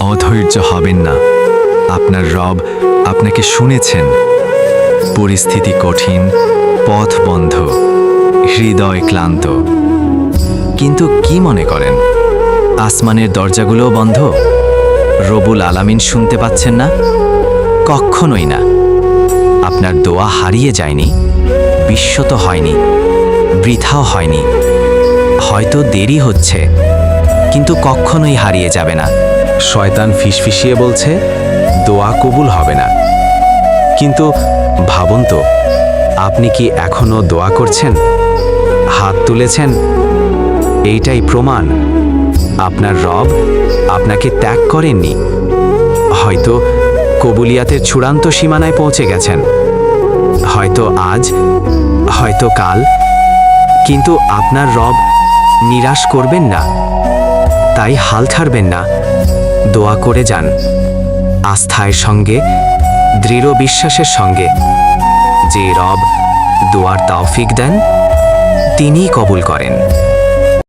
অধৈর্য হবেন না। আপনার রব আপনাকে শুনেছেন। পরিস্থিতি কঠিন, পথ বন্ধ, হৃদয় ক্লান্ত। কিন্তু কি মনে করেন? আসমানের দরজাগুলোও বন্ধ? রবুল আলামিন শুনতে পাচ্ছেন না? কখনোই না। আপনার দোয়া হারিয়ে যায়নি বিশ্বত হয়নি, বৃথাও হয়নি। হয়তো দেরি হচ্ছে, কিন্তু কখনোই হারিয়ে যাবে না। শয়তান ফিসফিসিয়ে বলছে, দোয়া কবুল হবে না। কিন্তু ভাবুন তো, আপনি কি এখনও দোয়া করছেন? হাত তুলেছেন? এইটাই প্রমাণ। আপনার রব আপনাকে ত্যাগ করেননি। হয়তো কবুলিয়াতের চূড়ান্ত সীমানায় পৌঁছে গেছেন। হয়তো আজ, হয়তো কাল, কিন্তু আপনার রব নিরাশ করবেন না। তাই হাল ছাড়বেন না। দোয়া করে যান। আস্থায় সঙ্গে, দৃঢ় বিশ্বাসের সঙ্গে। যে রব দোয়ার তাওফিক দেন, তিনিই কবুল করেন।